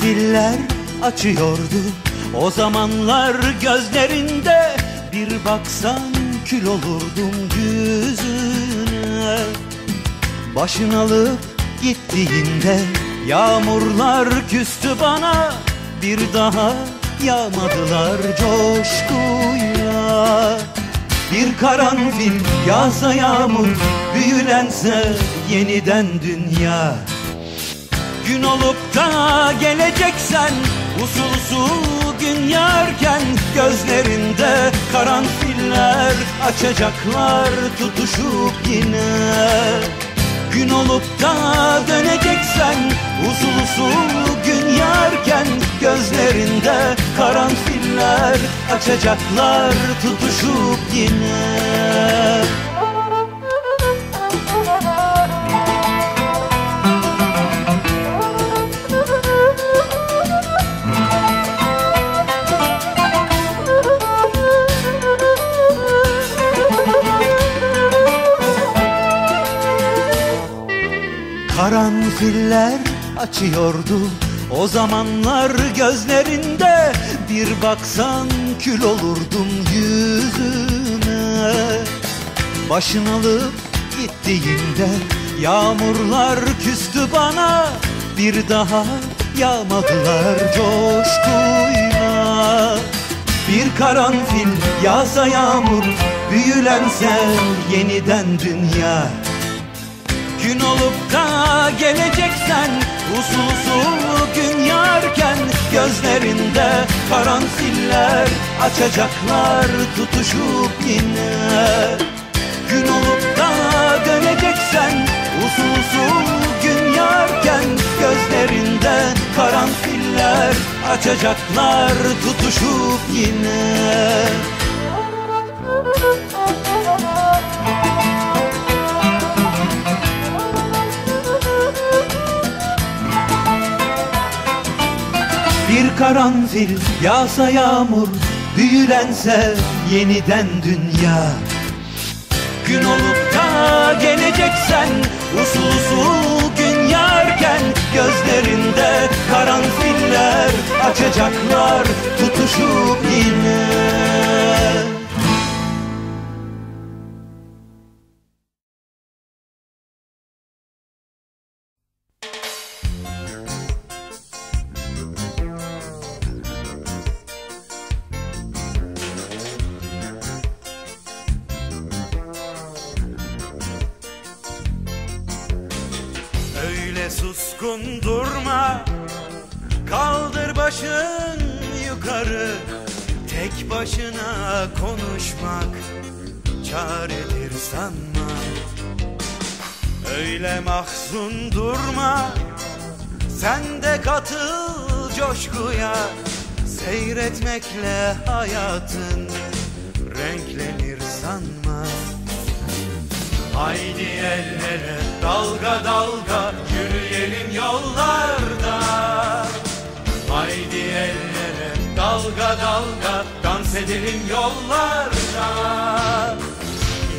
filler açıyordu. O zamanlar gözlerinde bir baksan kül olurdum yüzüne. Başın alıp gittiğinde Yağmurlar küstü bana. Bir daha yağmadılar coşkuyla Bir karanfil yağsa yağmur Büyülense yeniden dünya Gün olup da geleceksen Usul gün yarken Gözlerinde karanfiller Açacaklar tutuşup yine. Gün olup da döneceksen usul gün yarken Gözlerinde karanfiller Açacaklar tutuşup yine Karanfiller açıyordu. O zamanlar gözlerinde Bir baksan kül olurdum yüzüme. Başın alıp gittiğinde Yağmurlar küstü bana. Bir daha yağmadılar coşkuyla. Bir karanfil yağsa yağmur Büyülense yeniden dünya Gün olup da geleceksen Usul usul gün yarken Gözlerinde karanfiller Açacaklar tutuşup yine. Gün olup da döneceksen Usul usul gün yarken Gözlerinde karanfiller Açacaklar tutuşup yine Bir karanfil yağsa yağmur Büyülense yeniden dünya. Gün olup da geleceksen Usul usul gün yarken Gözlerinde karanfiller Öyle suskun durma. Kaldır başın yukarı. Tek başına konuşmak Çaredir sanma. Öyle mahzun durma. Sen de katıl coşkuya. Seyretmekle hayatın Renklenir sanma. Haydi el ele dalga dalga dans yollarda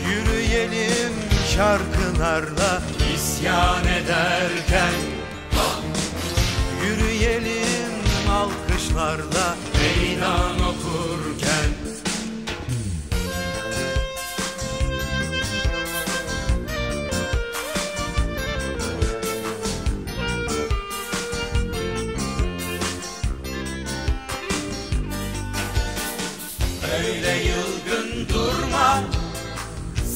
Yürüyelim şarkılarla isyan ederken. Yürüyelim alkışlarla meydan okurken Öyle yılgın durma.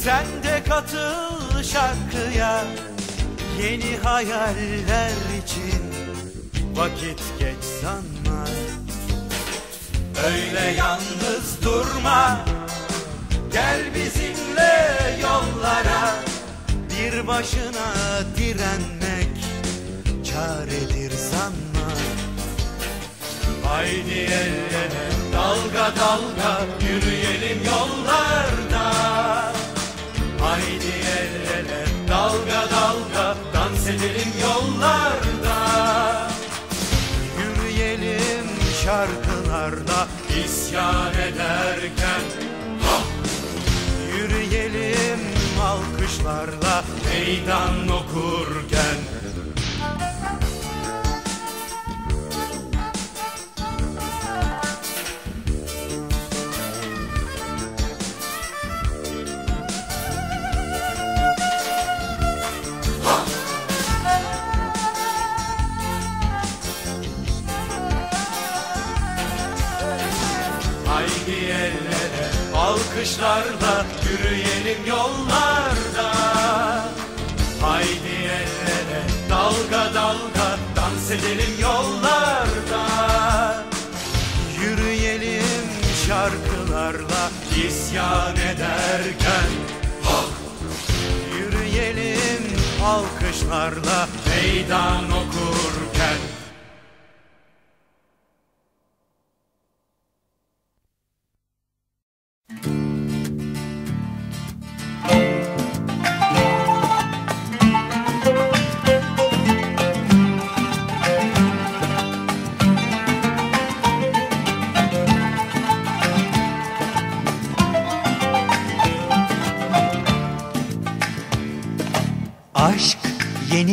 Sen de katıl şarkıya. Yeni hayaller için Vakit geç sanma. Öyle yalnız durma. Gel bizimle yollara. Bir başına direnmek Çaredir sanma. Haydi el ele dalga dalga yürüyelim yollarda. Haydi el ele dalga dalga dans edelim yollarda. Yürüyelim şarkılarla isyan ederken. Ha! Yürüyelim alkışlarla meydan okurken yürüyelim yollarda. Haydi el ele dalga dalga dans edelim yollarda. Yürüyelim şarkılarla isyan ederken. Yürüyelim alkışlarla meydan okurken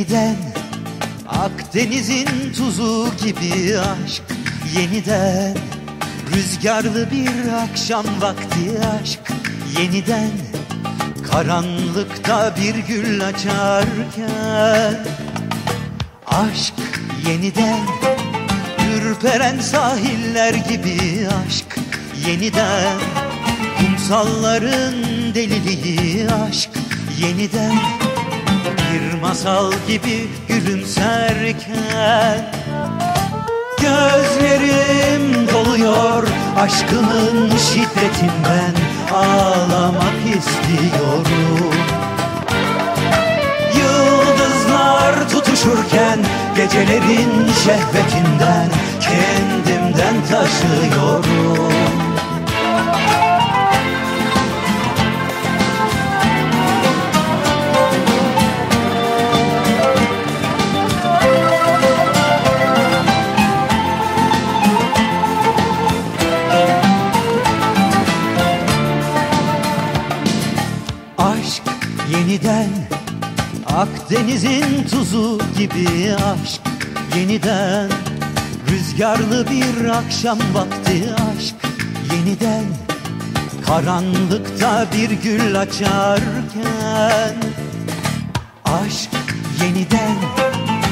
yeniden Akdeniz'in tuzu gibi aşk yeniden Rüzgarlı bir akşam vakti aşk yeniden Karanlıkta bir gül açarken Aşk yeniden Ürperen sahiller gibi aşk yeniden Kumsalların deliliği aşk yeniden masal gibi gülümserken Gözlerim doluyor aşkının şiddetinden Ağlamak istiyorum. Yıldızlar tutuşurken gecelerin şehvetinden Kendimden taşıyorum Aşk yeniden Akdeniz'in tuzu gibi aşk. Yeniden Rüzgarlı bir akşam vakti aşk. Yeniden Karanlıkta bir gül açarken. Aşk yeniden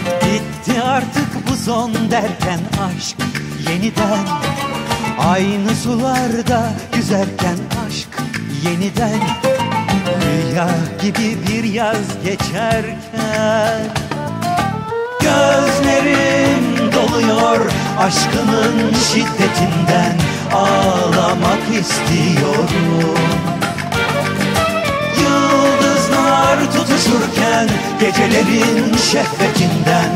Bitti artık bu son derken aşk. Yeniden Aynı sularda yüzerken aşk. Yeniden Rüya gibi bir yaz geçerken Gözlerim doluyor aşkının şiddetinden Ağlamak istiyorum Yıldızlar tutuşurken Gecelerin şehvetinden